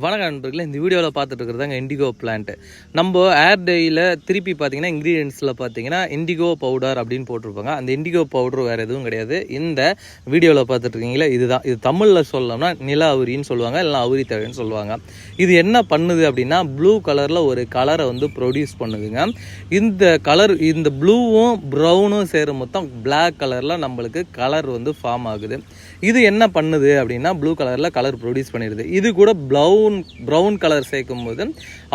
வணக்கம் நண்பர்களே இந்த வீடியோவில் பார்த்துட்டு இருக்கிறதாங்க இண்டிகோ பிளான்ட் நம்ம ஏர் டேயில் திருப்பி பார்த்தீங்கன்னா இன்க்ரீடியன்ஸில் பார்த்தீங்கன்னா இண்டிகோ பவுடர் அப்படின்னு போட்டிருப்பாங்க. அந்த இண்டிகோ பவுடர் வேறு எதுவும் கிடையாது. இந்த வீடியோவில் பார்த்துட்ருக்கீங்களா இதுதான். இது தமிழில் சொல்லணும்னா நில அவுரின்னு சொல்லுவாங்க இல்லைனா அவுரி தழைன்னு சொல்லுவாங்க. இது என்ன பண்ணுது அப்படின்னா ப்ளூ கலரில் ஒரு கலரை வந்து ப்ரொடியூஸ் பண்ணுதுங்க. இந்த கலர் இந்த ப்ளூவும் ப்ரௌனும் சேரும் மொத்தம் பிளாக் கலரில் நம்மளுக்கு கலர் வந்து ஃபார்ம் ஆகுது. இது என்ன பண்ணுது அப்படின்னா ப்ளூ கலரில் கலர் ப்ரொடியூஸ் பண்ணிடுது. இது கூட ப்ளவு ப்ரௌன் கலர் சேர்க்கும் போது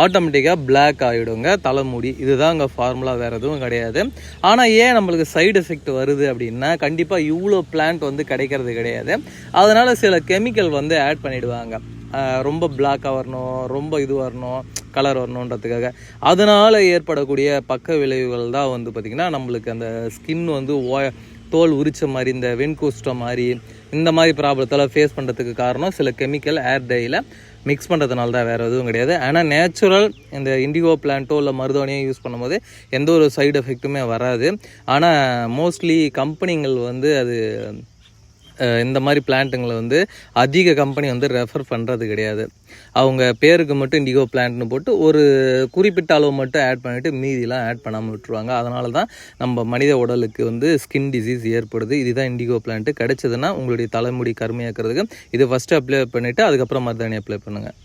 ஆட்டோமேட்டிக்காக பிளாக் ஆகிடுங்க தலைமுடி இதுதான் அங்கே ஃபார்முலா வேறு எதுவும் கிடையாது. ஆனால் ஏன் நம்மளுக்கு சைடு எஃபெக்ட் வருது அப்படின்னா கண்டிப்பாக இவ்வளோ பிளான்ட் வந்து கிடைக்கிறது கிடையாது. அதனால் சில கெமிக்கல் வந்து ஆட் பண்ணிவிடுவாங்க ரொம்ப பிளாக்காக வரணும் ரொம்ப இது வரணும் கலர் வரணுன்றதுக்காக. அதனால் ஏற்படக்கூடிய பக்க விளைவுகள் தான் வந்து பார்த்திங்கன்னா நம்மளுக்கு அந்த ஸ்கின் வந்து ஓ தோல் உரிச்ச மாதிரி இந்த வெண்கூஸ்டம் மாதிரி இந்த மாதிரி ப்ராப்ளத்தெல்லாம் ஃபேஸ் பண்ணுறதுக்கு காரணம் சில கெமிக்கல் ஏர் டையில் மிக்ஸ் பண்ணுறதுனால தான் வேறு எதுவும் கிடையாது. ஆனால் நேச்சுரல் இந்த இண்டிகோ பிளான்ட்டோ இல்லை மருதாணியோ யூஸ் பண்ணும்போது எந்த ஒரு சைடு எஃபெக்ட்டுமே வராது. ஆனால் மோஸ்ட்லி கம்பெனிகள் வந்து அது இந்த மாதிரி பிளான்ட்டுங்களை வந்து அதிக கம்பெனி வந்து ரெஃபர் பண்ணுறது கிடையாது. அவங்க பேருக்கு மட்டும் இண்டிகோ பிளான்ட்னு போட்டு ஒரு குறிப்பிட்ட அளவு மட்டும் ஆட் பண்ணிவிட்டு மீதிலாம் ஆட் பண்ணாமல் விட்டுருவாங்க. அதனால தான் நம்ம மனித உடலுக்கு வந்து ஸ்கின் டிசீஸ் ஏற்படுது. இதுதான் இண்டிகோ பிளான்ட்டு கிடைச்சதுன்னா உங்களுடைய தலைமுடி கருமையாக்கிறதுக்கு இது ஃபஸ்ட்டு அப்ளை பண்ணிவிட்டு அதுக்கப்புறம் மருதாணி அப்ளை பண்ணுங்கள்